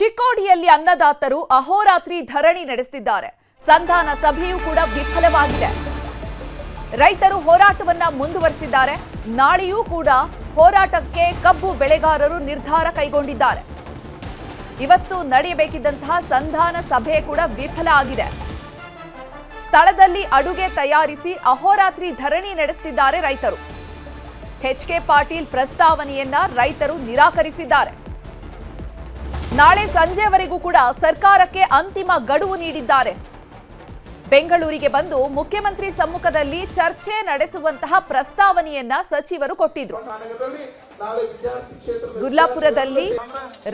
ಚಿಕ್ಕೋಡಿಯಲ್ಲಿ ಅನ್ನದಾತರು ಅಹೋರಾತ್ರಿ ಧರಣಿ ನಡೆಸುತ್ತಿದ್ದಾರೆ ಸಂಧಾನ ಸಭೆಯೂ ಕೂಡ ವಿಫಲವಾಗಿದೆ. ರೈತರು ಹೋರಾಟವನ್ನ ಮುಂದುವರೆಸಿದ್ದಾರೆ. ನಾಳೆಯೂ ಕೂಡ ಹೋರಾಟಕ್ಕೆ ಕಬ್ಬು ಬೆಳೆಗಾರರು ನಿರ್ಧಾರ ಕೈಗೊಂಡಿದ್ದಾರೆ. ಇವತ್ತು ನಡೆಯಬೇಕಿದ್ದಂತಹ ಸಂಧಾನ ಸಭೆ ಕೂಡ ವಿಫಲ ಆಗಿದೆ. ಸ್ಥಳದಲ್ಲಿ ಅಡುಗೆ ತಯಾರಿಸಿ ಅಹೋರಾತ್ರಿ ಧರಣಿ ನಡೆಸುತ್ತಿದ್ದಾರೆ ರೈತರು. ಎಚ್ ಕೆ ಪಾಟೀಲ್ ಪ್ರಸ್ತಾವನೆಯನ್ನ ರೈತರು ನಿರಾಕರಿಸಿದ್ದಾರೆ. ನಾಳೆ ಸಂಜೆವರೆಗೂ ಕೂಡ ಸರ್ಕಾರಕ್ಕೆ ಅಂತಿಮ ಗಡುವು ನೀಡಿದ್ದಾರೆ. ಬೆಂಗಳೂರಿಗೆ ಬಂದು ಮುಖ್ಯಮಂತ್ರಿ ಸಮ್ಮುಖದಲ್ಲಿ ಚರ್ಚೆ ನಡೆಸುವಂತಹ ಪ್ರಸ್ತಾವನೆಯನ್ನ ಸಚಿವರು ಕೊಟ್ಟಿದ್ರು. ಗುಲ್ಲಾಪುರದಲ್ಲಿ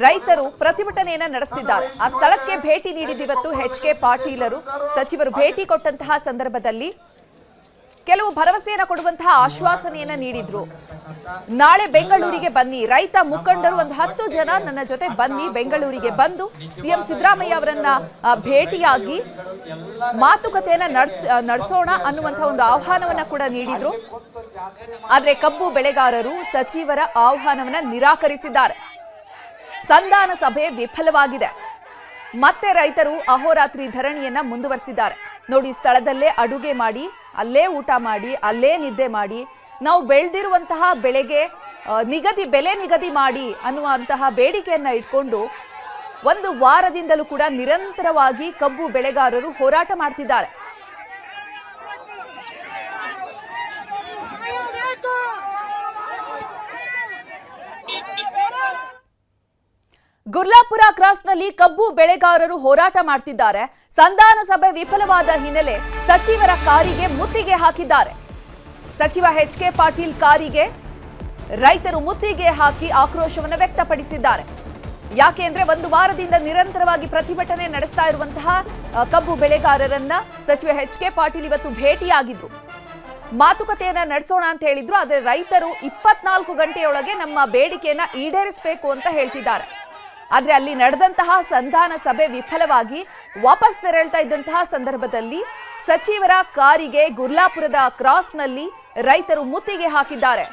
ರೈತರು ಪ್ರತಿಭಟನೆಯನ್ನ ನಡೆಸುತ್ತಿದ್ದಾರೆ ಆ ಸ್ಥಳಕ್ಕೆ ಭೇಟಿ ನೀಡಿದಿವತ್ತು ಎಚ್ ಕೆ ಪಾಟೀಲರು. ಸಚಿವರು ಭೇಟಿ ಕೊಟ್ಟಂತಹ ಸಂದರ್ಭದಲ್ಲಿ ಕೆಲವು ಭರವಸೆಯನ್ನ ಕೊಡುವಂತಹ ಆಶ್ವಾಸನೆಯನ್ನ ನೀಡಿದ್ರು. ನಾಳೆ ಬೆಂಗಳೂರಿಗೆ ಬನ್ನಿ. ರೈತ ಮುಖಂಡರು ಒಂದು ಹತ್ತು ಜನ ನನ್ನ ಜೊತೆ ಬನ್ನಿ. ಬೆಂಗಳೂರಿಗೆ ಬಂದು ಸಿಎಂ ಸಿದ್ದರಾಮಯ್ಯ ಅವರನ್ನ ಭೇಟಿಯಾಗಿ ಮಾತುಕತೆಯನ್ನ ನಡ್ಸ್ ನಡೆಸೋಣ ಅನ್ನುವಂಥ ಒಂದು ಆಹ್ವಾನವನ್ನ ಕೂಡ ನೀಡಿದ್ರು. ಆದ್ರೆ ಕಬ್ಬು ಬೆಳೆಗಾರರು, ಸಚಿವರ ಆಹ್ವಾನವನ್ನ ನಿರಾಕರಿಸಿದ್ದಾರೆ. ಸಂಧಾನ ಸಭೆ ವಿಫಲವಾಗಿದೆ. ಮತ್ತೆ ರೈತರು ಅಹೋರಾತ್ರಿ ಧರಣಿಯನ್ನ ಮುಂದುವರೆಸಿದ್ದಾರೆ. ನೋಡಿ ಸ್ಥಳದಲ್ಲೇ ಅಡುಗೆ ಮಾಡಿ ಅಲ್ಲೇ ಊಟ ಮಾಡಿ, ಅಲ್ಲೇ ನಿದ್ದೆ ಮಾಡಿ, ನಾವು ಬೆಳೆದಿರುವಂತಹ ಬೆಳೆಗೆ ನಿಗದಿ, ಬೆಲೆ ನಿಗದಿ ಮಾಡಿ ಅನ್ನುವಂತಹ ಬೇಡಿಕೆಯನ್ನು ಇಟ್ಕೊಂಡು ಒಂದು ವಾರದಿಂದಲೂ ಕೂಡ ನಿರಂತರವಾಗಿ ಕಬ್ಬು ಬೆಳೆಗಾರರು ಹೋರಾಟ ಮಾಡ್ತಿದ್ದಾರೆ. ಗುರ್ಲಾಪುರ ಕ್ರಾಸ್ನಲ್ಲಿ ಕಬ್ಬು ಬೆಳೆಗಾರರು ಹೋರಾಟ ಮಾಡ್ತಿದ್ದಾರೆ. ಸಂಧಾನ ಸಭೆ ವಿಫಲವಾದ ಹಿನ್ನೆಲೆ ಸಚಿವರ ಕಾರಿಗೆ ಮುತ್ತಿಗೆ ಹಾಕಿದ್ದಾರೆ. ಸಚಿವ ಎಚ್ ಕೆ ಪಾಟೀಲ್ ಕಾರಿಗೆ ರೈತರು ಮುತ್ತಿಗೆ ಹಾಕಿ ಆಕ್ರೋಶವನ್ನು ವ್ಯಕ್ತಪಡಿಸಿದ್ದಾರೆ. ಯಾಕೆಂದ್ರೆ ಒಂದು ವಾರದಿಂದ ನಿರಂತರವಾಗಿ ಪ್ರತಿಭಟನೆ ನಡೆಸ್ತಾ ಇರುವಂತಹ ಕಬ್ಬು ಬೆಳೆಗಾರರನ್ನ ಸಚಿವ ಎಚ್ ಕೆ ಪಾಟೀಲ್ ಇವತ್ತು ಭೇಟಿಯಾಗಿದ್ರು. ಮಾತುಕತೆಯನ್ನ ನಡೆಸೋಣ ಅಂತ ಹೇಳಿದ್ರು, ಆದರೆ ರೈತರು ಇಪ್ಪತ್ನಾಲ್ಕು ಗಂಟೆಯೊಳಗೆ ನಮ್ಮ ಬೇಡಿಕೆಯನ್ನ ಈಡೇರಿಸಬೇಕು ಅಂತ ಹೇಳ್ತಿದ್ದಾರೆ. ಆದ್ರೆ ಅಲ್ಲಿ ನಡೆದಂತಹ ಸಂಧಾನ ಸಭೆ ವಿಫಲವಾಗಿ ವಾಪಸ್ ತೆರಳ್ತಾ ಇದ್ದಂತಹ ಸಂದರ್ಭದಲ್ಲಿ ಸಚಿವರ ಕಾರಿಗೆ ಗುರ್ಲಾಪುರದ ಕ್ರಾಸ್ನಲ್ಲಿ ರೈತರು ಮುತ್ತಿಗೆ ಹಾಕಿದ್ದಾರೆ.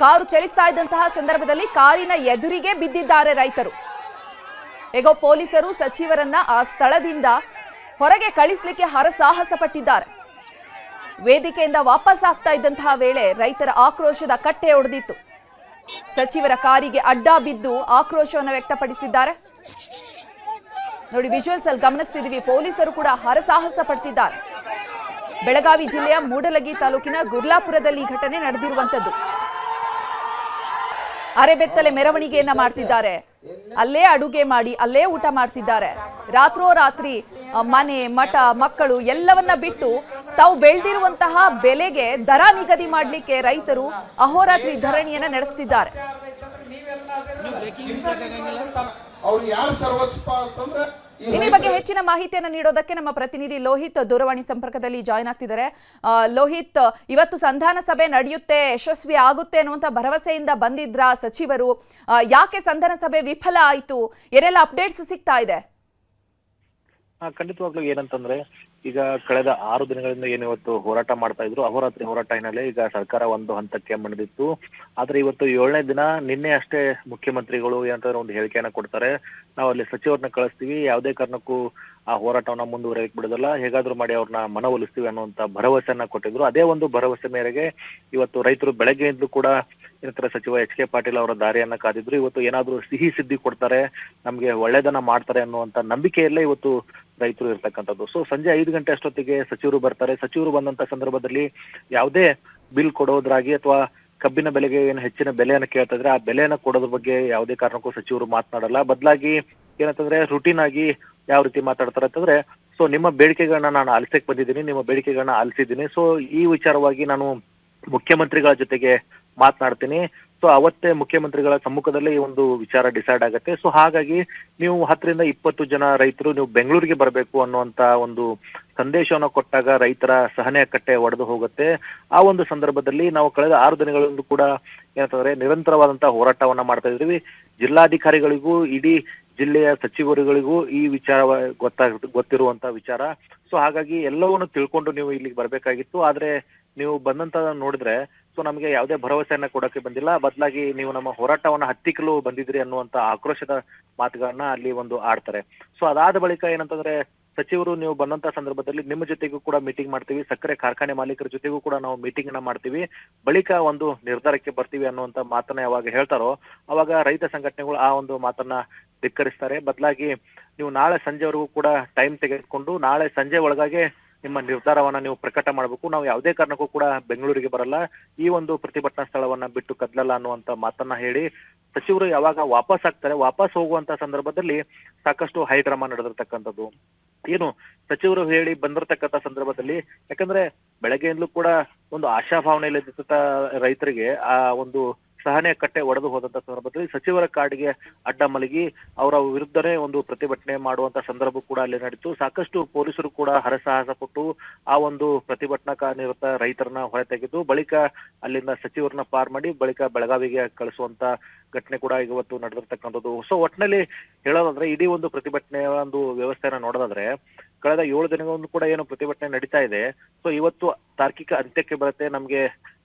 ಕಾರು ಚಲಿಸ್ತಾ ಇದ್ದಂತಹ ಸಂದರ್ಭದಲ್ಲಿ ಕಾರಿನ ಎದುರಿಗೆ ಬಿದ್ದಿದ್ದಾರೆ ರೈತರು. ಹೇಗೋ ಪೊಲೀಸರು ಸಚಿವರನ್ನ ಆ ಸ್ಥಳದಿಂದ ಹೊರಗೆ ಕಳಿಸ್ಲಿಕ್ಕೆ ಹರಸಾಹಸ ಪಟ್ಟಿದ್ದಾರೆ ವೇದಿಕೆಯಿಂದ ವಾಪಸ್ ಆಗ್ತಾ ಇದ್ದಂತಹ ವೇಳೆ ರೈತರ ಆಕ್ರೋಶದ ಕಟ್ಟೆ ಒಡೆದಿತ್ತು. ಸಚಿವರ ಕಾರಿಗೆ ಅಡ್ಡ ಬಿದ್ದು ಆಕ್ರೋಶವನ್ನು ವ್ಯಕ್ತಪಡಿಸಿದ್ದಾರೆ. ನೋಡಿ ವಿಜುವಲ್ಸ್ ಅಲ್ಲಿ ಗಮನಿಸ್ತಿದ್ದೀವಿ, ಪೊಲೀಸರು ಕೂಡ ಹರಸಾಹಸ ಪಡ್ತಿದ್ದಾರೆ. ಬೆಳಗಾವಿ ಜಿಲ್ಲೆಯ ಮೂಡಲಗಿ ತಾಲೂಕಿನ ಗುರ್ಲಾಪುರದಲ್ಲಿ ಈ ಘಟನೆ ನಡೆದಿರುವಂತದ್ದು ಅರೆಬೆತ್ತಲೆ ಮೆರವಣಿಗೆಯನ್ನ ಮಾಡ್ತಿದ್ದಾರೆ. ಅಲ್ಲೇ ಅಡುಗೆ ಮಾಡಿ, ಅಲ್ಲೇ ಊಟ ಮಾಡ್ತಿದ್ದಾರೆ. ರಾತ್ರೋರಾತ್ರಿ ರಾತ್ರಿ ಮನೆ, ಮಠ, ಮಕ್ಕಳು ಎಲ್ಲವನ್ನ ಬಿಟ್ಟು ತಾವು ಬೆಳೆದಿರುವಂತಹ ಬೆಲೆಗೆ ದರ ನಿಗದಿ ಮಾಡಲಿಕ್ಕೆ ರೈತರು ಅಹೋರಾತ್ರಿ ಧರಣಿಯನ್ನ ನಡೆಸ್ತಿದ್ದಾರೆ. ಇನ್ನು ಈ ಬಗ್ಗೆ ಹೆಚ್ಚಿನ ಮಾಹಿತಿಯನ್ನು ನೀಡೋದಕ್ಕೆ ನಮ್ಮ ಪ್ರತಿನಿಧಿ ಲೋಹಿತ್ ದೂರವಾಣಿ ಸಂಪರ್ಕದಲ್ಲಿ ಜಾಯ್ನ್ ಆಗ್ತಿದ್ದಾರೆ. ಆ, ಲೋಹಿತ್ ಇವತ್ತು ಸಂಧಾನ ಸಭೆ ನಡೆಯುತ್ತೆ ಯಶಸ್ವಿ ಆಗುತ್ತೆ ಅನ್ನುವಂಥ ಭರವಸೆಯಿಂದ ಬಂದಿದ್ರ ಸಚಿವರು? ಯಾಕೆ ಸಂಧಾನ ಸಭೆ ವಿಫಲ ಆಯಿತು? ಏನೆಲ್ಲ ಅಪ್ಡೇಟ್ಸ್ ಸಿಗ್ತಾ ಇದೆ? ಖಂಡಿತವಾಗ್ಲೂ ಏನಂತಂದ್ರೆ ಈಗ ಕಳೆದ ಆರು ದಿನಗಳಿಂದ ಏನು ಇವತ್ತು ಹೋರಾಟ ಮಾಡ್ತಾ ಇದ್ರು, ಅಹೋರಾತ್ರಿ ಹೋರಾಟ ಹಿನ್ನೆಲೆ ಈಗ ಸರ್ಕಾರ ಒಂದು ಹಂತಕ್ಕೆ ಮಣಿದಿತ್ತು ಆದ್ರೆ ಇವತ್ತು ಏಳನೇ ದಿನ ನಿನ್ನೆ ಅಷ್ಟೇ ಮುಖ್ಯಮಂತ್ರಿಗಳು ಏನಂತಂದ್ರೆ ಒಂದು ಹೇಳಿಕೆಯನ್ನ ಕೊಡ್ತಾರೆ. ನಾವು ಅಲ್ಲಿ ಸಚಿವರನ್ನ ಕಳಿಸ್ತೀವಿ, ಯಾವುದೇ ಕಾರಣಕ್ಕೂ ಆ ಹೋರಾಟವನ್ನ ಮುಂದುವರೆಯಕ್ ಬಿಡೋದಲ್ಲ, ಹೇಗಾದ್ರೂ ಮಾಡಿ ಅವ್ರನ್ನ ಮನವೊಲಿಸ್ತೀವಿ ಅನ್ನುವಂತ ಭರವಸೆಯನ್ನ ಕೊಟ್ಟಿದ್ರು. ಅದೇ ಒಂದು ಭರವಸೆ ಮೇರೆಗೆ ಇವತ್ತು ರೈತರು ಬೆಳಗ್ಗೆಯಿಂದಲೂ ಕೂಡ ಏನಂತಾರೆ ಸಚಿವ ಎಚ್ ಕೆ ಪಾಟೀಲ್ ಅವರ ದಾರಿಯನ್ನ ಕಾದಿದ್ರು. ಇವತ್ತು ಏನಾದ್ರೂ ಸಿಹಿ ಸಿದ್ಧಿ ಕೊಡ್ತಾರೆ, ನಮ್ಗೆ ಒಳ್ಳೇದನ್ನ ಮಾಡ್ತಾರೆ ಅನ್ನುವಂತ ನಂಬಿಕೆಯಲ್ಲೇ ಇವತ್ತು ರೈತರು ಇರ್ತಕ್ಕಂಥದ್ದು. ಸೊ ಸಂಜೆ ಐದು ಗಂಟೆ ಅಷ್ಟೊತ್ತಿಗೆ ಸಚಿವರು ಬರ್ತಾರೆ. ಸಚಿವರು ಬಂದಂತ ಸಂದರ್ಭದಲ್ಲಿ ಯಾವುದೇ ಬಿಲ್ ಕೊಡೋದ್ರಾಗಿ ಅಥವಾ ಕಬ್ಬಿನ ಬೆಲೆಗೆ ಏನು ಹೆಚ್ಚಿನ ಬೆಲೆಯನ್ನು ಕೇಳ್ತಾ ಇದ್ರೆ ಆ ಬೆಲೆಯನ್ನು ಕೊಡೋದ್ರ ಬಗ್ಗೆ ಯಾವುದೇ ಕಾರಣಕ್ಕೂ ಸಚಿವರು ಮಾತನಾಡಲ್ಲ. ಬದಲಾಗಿ ಏನಂತಂದ್ರೆ ರುಟೀನ್ ಆಗಿ ಯಾವ ರೀತಿ ಮಾತಾಡ್ತಾರೆ ಅಂತಂದ್ರೆ ಸೊ ನಿಮ್ಮ ಬೇಡಿಕೆಗಳನ್ನ ನಾನು ಆಲಿಸಕ್ ಬಂದಿದ್ದೀನಿ, ನಿಮ್ಮ ಬೇಡಿಕೆಗಳನ್ನ ಆಲಿಸಿದ್ದೀನಿ. ಸೊ ಈ ವಿಚಾರವಾಗಿ ನಾನು ಮುಖ್ಯಮಂತ್ರಿಗಳ ಜೊತೆಗೆ ಮಾತನಾಡ್ತೀನಿ. ಸೊ ಅವತ್ತೇ ಮುಖ್ಯಮಂತ್ರಿಗಳ ಸಮ್ಮುಖದಲ್ಲೇ ಈ ಒಂದು ವಿಚಾರ ಡಿಸೈಡ್ ಆಗುತ್ತೆ. ಸೊ ಹಾಗಾಗಿ ನೀವು ಹತ್ತರಿಂದ ಇಪ್ಪತ್ತು ಜನ ರೈತರು ನೀವು ಬೆಂಗಳೂರಿಗೆ ಬರಬೇಕು ಅನ್ನುವಂತ ಒಂದು ಸಂದೇಶವನ್ನು ಕೊಟ್ಟಾಗ ರೈತರ ಸಹನೆಯ ಕಟ್ಟೆ ಒಡೆದು ಹೋಗುತ್ತೆ. ಆ ಒಂದು ಸಂದರ್ಭದಲ್ಲಿ ನಾವು ಕಳೆದ ಆರು ದಿನಗಳಿಂದ ಕೂಡ ಏನಂತಂದ್ರೆ ನಿರಂತರವಾದಂತಹ ಹೋರಾಟವನ್ನ ಮಾಡ್ತಾ ಇದ್ದೀವಿ. ಜಿಲ್ಲಾಧಿಕಾರಿಗಳಿಗೂ, ಇಡೀ ಜಿಲ್ಲೆಯ ಸಚಿವರುಗಳಿಗೂ ಈ ವಿಚಾರ ಗೊತ್ತಾಗ ಗೊತ್ತಿರುವಂತ ವಿಚಾರ. ಸೊ ಹಾಗಾಗಿ ಎಲ್ಲವನ್ನು ತಿಳ್ಕೊಂಡು ನೀವು ಇಲ್ಲಿಗೆ ಬರಬೇಕಾಗಿತ್ತು. ಆದ್ರೆ ನೀವು ಬಂದಂತ ನೋಡಿದ್ರೆ ನಮಗೆ ಯಾವುದೇ ಭರವಸೆಯನ್ನ ಕೊಡೋಕೆ ಬಂದಿಲ್ಲ. ಬದಲಾಗಿ ನೀವು ನಮ್ಮ ಹೋರಾಟವನ್ನ ಹತ್ತಿಕ್ಕಲು ಬಂದಿದ್ರಿ ಅನ್ನುವಂತ ಆಕ್ರೋಶದ ಮಾತುಗಳನ್ನ ಅಲ್ಲಿ ಒಂದು ಆಡ್ತಾರೆ. ಸೊ ಅದಾದ ಬಳಿಕ ಏನಂತಂದ್ರೆ ಸಚಿವರು ನೀವು ಬಂದಂತ ಸಂದರ್ಭದಲ್ಲಿ ನಿಮ್ಮ ಜೊತೆಗೂ ಕೂಡ ಮೀಟಿಂಗ್ ಮಾಡ್ತೀವಿ. ಸಕ್ಕರೆ ಕಾರ್ಖಾನೆ ಮಾಲೀಕರ ಜೊತೆಗೂ ಕೂಡ ನಾವು ಮೀಟಿಂಗ್ನ ಮಾಡ್ತೀವಿ. ಬಳಿಕ ಒಂದು ನಿರ್ಧಾರಕ್ಕೆ ಬರ್ತೀವಿ ಅನ್ನುವಂತ ಮಾತನ್ನ ಯಾವಾಗ ಹೇಳ್ತಾರೋ ಅವಾಗ ರೈತ ಸಂಘಟನೆಗಳು ಆ ಒಂದು ಮಾತನ್ನ ಧಿಕ್ಕರಿಸ್ತಾರೆ. ಬದಲಾಗಿ ನೀವು ನಾಳೆ ಸಂಜೆವರೆಗೂ ಕೂಡ ಟೈಮ್ ತೆಗೆದುಕೊಂಡು ನಾಳೆ ಸಂಜೆ ಒಳಗಾಗಿ ನಿಮ್ಮ ನಿರ್ಧಾರವನ್ನ ನೀವು ಪ್ರಕಟ ಮಾಡಬೇಕು. ನಾವು ಯಾವುದೇ ಕಾರಣಕ್ಕೂ ಕೂಡ ಬೆಂಗಳೂರಿಗೆ ಬರಲ್ಲ. ಈ ಒಂದು ಪ್ರತಿಭಟನಾ ಸ್ಥಳವನ್ನ ಬಿಟ್ಟು ಕದ್ಲಲ್ಲ ಅನ್ನುವಂತ ಮಾತನ್ನ ಹೇಳಿ ಸಚಿವರು ಯಾವಾಗ ವಾಪಸ್ ಆಗ್ತಾರೆ, ವಾಪಸ್ ಹೋಗುವಂತ ಸಂದರ್ಭದಲ್ಲಿ ಸಾಕಷ್ಟು ಹೈ ಡ್ರಾಮಾ ನಡೆದಿರ್ತಕ್ಕಂಥದ್ದು. ಏನು ಸಚಿವರು ಹೇಳಿ ಬಂದಿರತಕ್ಕಂತ ಸಂದರ್ಭದಲ್ಲಿ, ಯಾಕಂದ್ರೆ ಬೆಳಗ್ಗೆಯಿಂದಲೂ ಕೂಡ ಒಂದು ಆಶಾಭಾವನೆಯಲ್ಲಿ ರೈತರಿಗೆ ಆ ಒಂದು ಸಹನೆ ಕಟ್ಟೆ ಒಡೆದು ಹೋದಂತ ಸಂದರ್ಭದಲ್ಲಿ ಸಚಿವರ ಕಾಡಿಗೆ ಅಡ್ಡ ಮಲಗಿ ಅವರ ವಿರುದ್ಧನೇ ಒಂದು ಪ್ರತಿಭಟನೆ ಮಾಡುವಂತ ಸಂದರ್ಭ ಕೂಡ ಅಲ್ಲಿ ನಡೀತು. ಸಾಕಷ್ಟು ಪೊಲೀಸರು ಕೂಡ ಹರಸಾಹಸ ಪಟ್ಟು ಆ ಒಂದು ಪ್ರತಿಭಟನಾ ನಿರತ ರೈತರನ್ನ ಹೊರತೆಗೆದು ಬಳಿಕ ಅಲ್ಲಿಂದ ಸಚಿವರನ್ನ ಪಾರ್ ಮಾಡಿ ಬಳಿಕ ಬೆಳಗಾವಿಗೆ ಕಳಿಸುವಂತ ಘಟನೆ ಕೂಡ ಇವತ್ತು ನಡೆದಿರ್ತಕ್ಕಂಥದ್ದು. ಸೊ ಒಟ್ಟಿನಲ್ಲಿ ಹೇಳೋದಾದ್ರೆ ಇಡೀ ಒಂದು ಪ್ರತಿಭಟನೆಯ ಒಂದು ವ್ಯವಸ್ಥೆಯನ್ನ ನೋಡೋದಾದ್ರೆ ಕಳೆದ ಏಳು ದಿನಗಳನ್ನು ಕೂಡ ಏನು ಪ್ರತಿಭಟನೆ ನಡೀತಾ ಇದೆ. ಸೊ ಇವತ್ತು ತಾರ್ಕಿಕ ಅಂತ್ಯಕ್ಕೆ ಬರುತ್ತೆ, ನಮ್ಗೆ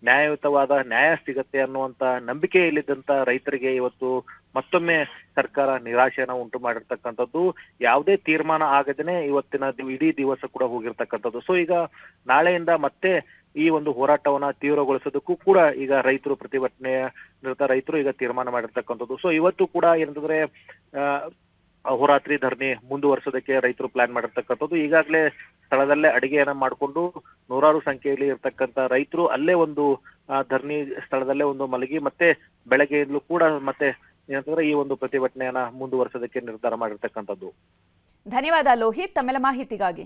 ನ್ಯಾಯಯುತವಾದ ನ್ಯಾಯ ಸಿಗತ್ತೆ ಅನ್ನುವಂತ ನಂಬಿಕೆ ಇಲ್ಲಿದ್ದಂತ ರೈತರಿಗೆ ಇವತ್ತು ಮತ್ತೊಮ್ಮೆ ಸರ್ಕಾರ ನಿರಾಶೆಯನ್ನ ಉಂಟು ಮಾಡಿರ್ತಕ್ಕಂಥದ್ದು. ಯಾವುದೇ ತೀರ್ಮಾನ ಆಗದೇನೆ ಇವತ್ತಿನ ಇಡೀ ದಿವಸ ಕೂಡ ಹೋಗಿರ್ತಕ್ಕಂಥದ್ದು. ಸೊ ಈಗ ನಾಳೆಯಿಂದ ಮತ್ತೆ ಈ ಒಂದು ಹೋರಾಟವನ್ನ ತೀವ್ರಗೊಳಿಸೋದಕ್ಕೂ ಕೂಡ ಈಗ ರೈತರು ಪ್ರತಿಭಟನೆಯ ನಿರತ ರೈತರು ಈಗ ತೀರ್ಮಾನ ಮಾಡಿರ್ತಕ್ಕಂಥದ್ದು. ಸೊ ಇವತ್ತು ಕೂಡ ಏನಂತಂದ್ರೆ ಅಹೋರಾತ್ರಿ ಧರಣಿ ಮುಂದುವರ್ಸೋದಕ್ಕೆ ರೈತರು ಪ್ಲಾನ್ ಮಾಡಿರ್ತಕ್ಕಂಥದ್ದು. ಈಗಾಗಲೇ ಸ್ಥಳದಲ್ಲೇ ಅಡಿಗೆಯನ್ನ ಮಾಡಿಕೊಂಡು ನೂರಾರು ಸಂಖ್ಯೆಯಲ್ಲಿ ಇರ್ತಕ್ಕಂಥ ರೈತರು ಅಲ್ಲೇ ಒಂದು ಧರಣಿ ಸ್ಥಳದಲ್ಲೇ ಒಂದು ಮಲಗಿ ಮತ್ತೆ ಬೆಳಗ್ಗೆಯಿಂದಲೂ ಕೂಡ ಮತ್ತೆ ಏನಂತಂದ್ರೆ ಈ ಒಂದು ಪ್ರತಿಭಟನೆಯನ್ನ ಮುಂದುವರ್ಸೋದಕ್ಕೆ ನಿರ್ಧಾರ ಮಾಡಿರ್ತಕ್ಕಂಥದ್ದು. ಧನ್ಯವಾದ ಲೋಹಿತ್, ತಮ್ಮೆಲ್ಲ ಮಾಹಿತಿಗಾಗಿ.